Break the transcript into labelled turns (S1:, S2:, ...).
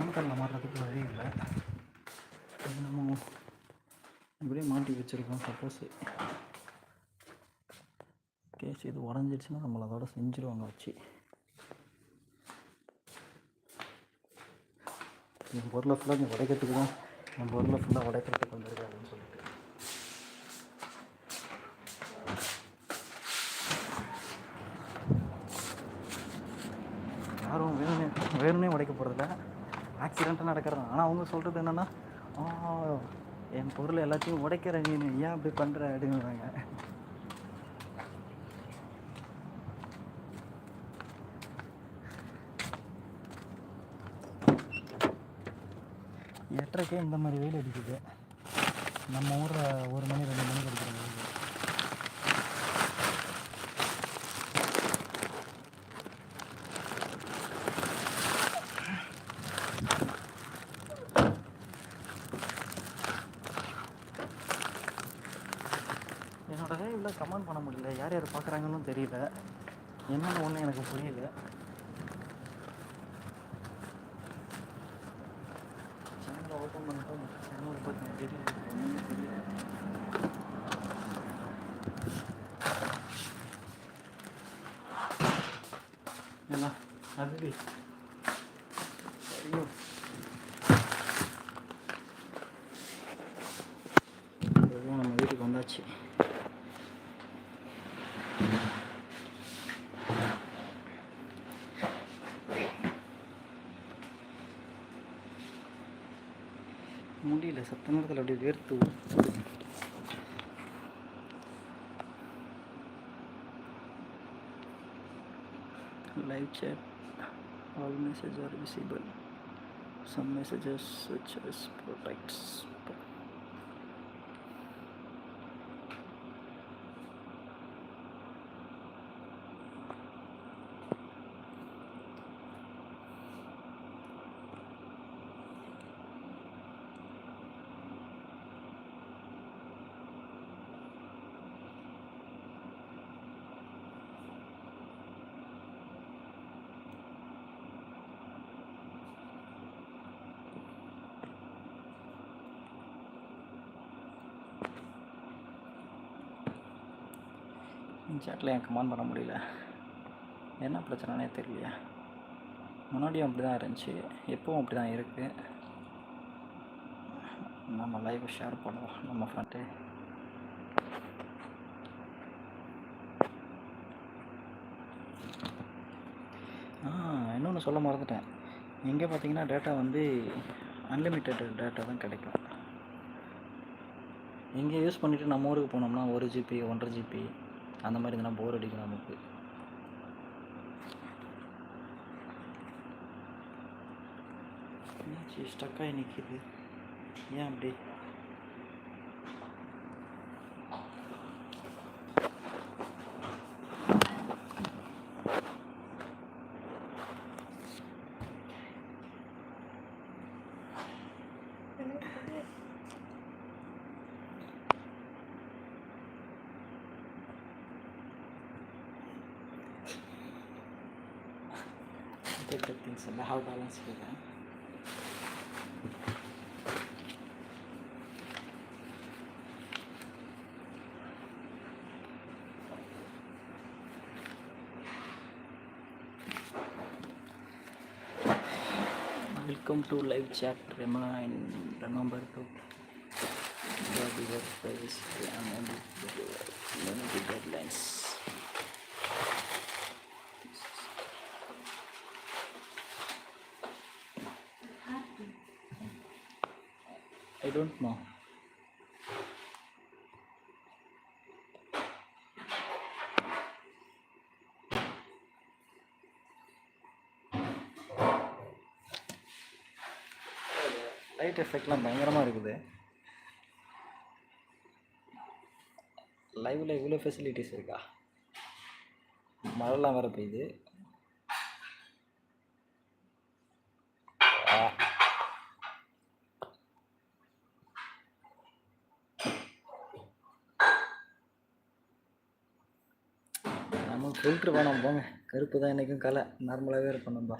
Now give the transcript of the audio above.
S1: ஆங்கரில் மாட்டுறதுக்கு வழி இல்லை. அது நம்ம இப்படியே மாட்டி வச்சுருக்கோம் சப்போஸ் கேஸ் இது உடஞ்சிடுச்சுன்னா நம்மளை அதோட செஞ்சுருவாங்க வச்சு. என் பொருளை ஃபுல்லாக நீ உடைக்கிறதுக்கு தான் என் பொருளை ஃபுல்லாக உடைக்கிறதுக்கு வந்திருக்காருன்னு சொல்லிட்டு. யாரும் வேணும்னே வேணும்னே உடைக்க போகிறதில்ல ஆக்சிடெண்ட்டாக நடக்கிறது ஆனால் அவங்க சொல்கிறது என்னென்னா என் பொருள் எல்லாத்தையும் உடைக்கிற நீ ஏன் அப்படி பண்ணுற அப்படிங்கிறாங்க. எட்டரைக்கே இந்த மாதிரி வெயில் அடிக்குது. நம்ம ஊரில் ஒரு மணி ரெண்டு மணிக்கு அடிக்கிறாங்க வெயில் என்னோட லைவில் கமெண்ட் பண்ண முடியல? யார் யார் பார்க்குறாங்கன்னு தெரியல. என்னென்னு ஒன்றும் எனக்கு புரியல. சேனலை ஓப்பன் பண்ணிட்டோம். சேனல் பற்றி தெரியல தெரியல. என்ன? அபிபி ஐயோ. எப்படியும் நம்ம வீட்டுக்கு வந்தாச்சு. முடியல சத்த நேரத்தில் அப்படியே வேர்த்து ஊத்துது. live chat all messages are visible some messages such as protects சேட்டில் என் கமெண்ட் பண்ண முடியல. என்ன பிரச்சனைனே தெரியலையா. முன்னாடியும் அப்படி தான் இருந்துச்சு எப்பவும் அப்படி தான் இருக்குது நம்ம லைஃப்பை ஷேர் பண்ணுவோம் நம்ம ஃப்ரெண்டு ஆ இன்னொன்று சொல்ல மறந்துட்டேன். இங்கே பார்த்தீங்கன்னா டேட்டா வந்து அன்லிமிட்டெட் டேட்டா தான் கிடைக்கும். இங்கே யூஸ் பண்ணிவிட்டு நம்ம ஊருக்கு போனோம்னா ஒரு ஜிபி ஒன்றரை ஜிபி அந்த மாதிரி இதெல்லாம் போர் அடிக்கும் நமக்கு. என்னாச்சு? நிற்கிது ஏன் அப்படி? Take the things and how balance with them. Welcome to live chat. Remind, remember to grab your face and manage the deadlines. I don't know. Light எஃபெக்ட்லாம் பயங்கரமாக இருக்குது. லைவில் இவ்வளோ ஃபெசிலிட்டிஸ் இருக்கா? மழைலாம் வேறு பெய்யுது. நம்ம ஃபில்ட்ரு வேணாம் போங்க. கருப்பு தான் என்றைக்கும் கலை. நார்மலாகவே இருப்போம் நம்ம